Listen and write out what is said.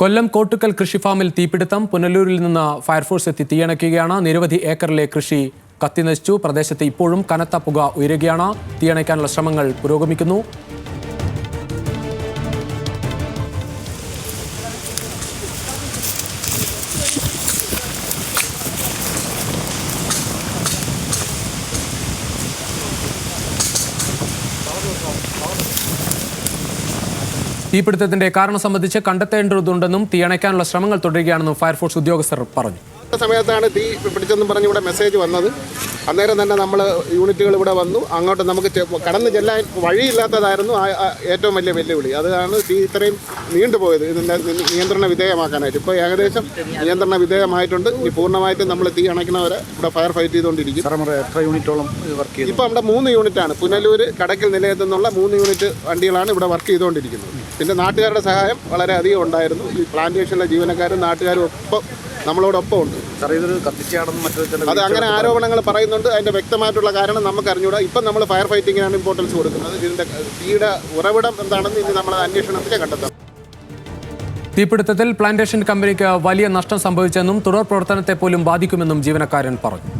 കൊല്ലം കോട്ടുക്കൽ കൃഷിഫാമിൽ തീപിടുത്തം പുനലൂരിൽ നിന്ന് ഫയർഫോഴ്സ് എത്തി തീയണയ്ക്കുകയാണ്. നിരവധി ഏക്കറിലെ കൃഷി കത്തിനശിച്ചു. പ്രദേശത്ത് ഇപ്പോഴും കനത്ത പുക ഉയരുകയാണ്. തീയണയ്ക്കാനുള്ള ശ്രമങ്ങൾ പുരോഗമിക്കുന്നു. തീപിടുത്തത്തിന്റെ കാരണം സംബന്ധിച്ച് കണ്ടെത്തേണ്ടതുണ്ടെന്നും തീയണയ്ക്കാനുള്ള ശ്രമങ്ങൾ തുടരുകയാണെന്നും ഫയർഫോഴ്സ് ഉദ്യോഗസ്ഥർ പറഞ്ഞു സമയത്താണ് തീ പിടിച്ചെന്നും പറഞ്ഞ് ഇവിടെ മെസ്സേജ് വന്നത്. അന്നേരം തന്നെ നമ്മൾ യൂണിറ്റുകൾ ഇവിടെ വന്നു. അങ്ങോട്ട് നമുക്ക് കടന്നു ചെല്ലാൻ വഴിയില്ലാത്തതായിരുന്നു ഏറ്റവും വലിയ വെല്ലുവിളി. അതാണ് തീ ഇത്രയും നീണ്ടുപോയത്. ഇതിന്റെ നിയന്ത്രണ വിധേയമാക്കാനായിട്ട്. ഇപ്പോൾ ഏകദേശം നിയന്ത്രണ വിധേയമായിട്ടുണ്ട്. ഇനി പൂർണമായിട്ടും നമ്മൾ തീ അണയ്ക്കുന്നവരെ ഇവിടെ ഫയർ ഫൈറ്റ് ചെയ്തുകൊണ്ടിരിക്കും. എത്ര യൂണിറ്റോളം വർക്ക് ചെയ്തു? ഇപ്പോൾ നമ്മുടെ മൂന്ന് യൂണിറ്റാണ് പുനലൂർ കടക്കൽ നിലയത്തു നിന്നുള്ള മൂന്ന് യൂണിറ്റ് വണ്ടികളാണ് ഇവിടെ വർക്ക് ചെയ്തുകൊണ്ടിരിക്കുന്നത്. പിന്നെ നാട്ടുകാരുടെ സഹായം വളരെയധികം ഉണ്ടായിരുന്നു. ഈ പ്ലാന്റേഷനിലെ ജീവനക്കാരും നാട്ടുകാരും ഒപ്പം നമ്മളോടൊപ്പം ഉണ്ട്. സാറേ ഇതൊരു കത്തിച്ചാണെന്ന് മറ്റൊരു ചില അത് അങ്ങനെ ആരോപണങ്ങൾ പറയുന്നുണ്ട്. അതിന്റെ വ്യക്തമായിട്ടുള്ള കാരണം നമുക്ക് അറിഞ്ഞൂടാ ഇപ്പം നമ്മൾ ഫയർ ഫൈറ്റിങ്ങിനാണ് ഇമ്പോർട്ടൻസ് കൊടുക്കുന്നത്. ഇതിന്റെ തീയുടെ ഉറവിടം എന്താണെന്ന് ഇനി നമ്മൾ അന്വേഷണത്തിൽ കണ്ടെത്താം തീപിടുത്തത്തിൽ പ്ലാന്റേഷൻ കമ്പനിക്ക് വലിയ നഷ്ടം സംഭവിച്ചെന്നും തുടർ പ്രവർത്തനത്തെ പോലും ബാധിക്കുമെന്നും ജീവനക്കാരൻ പറഞ്ഞു.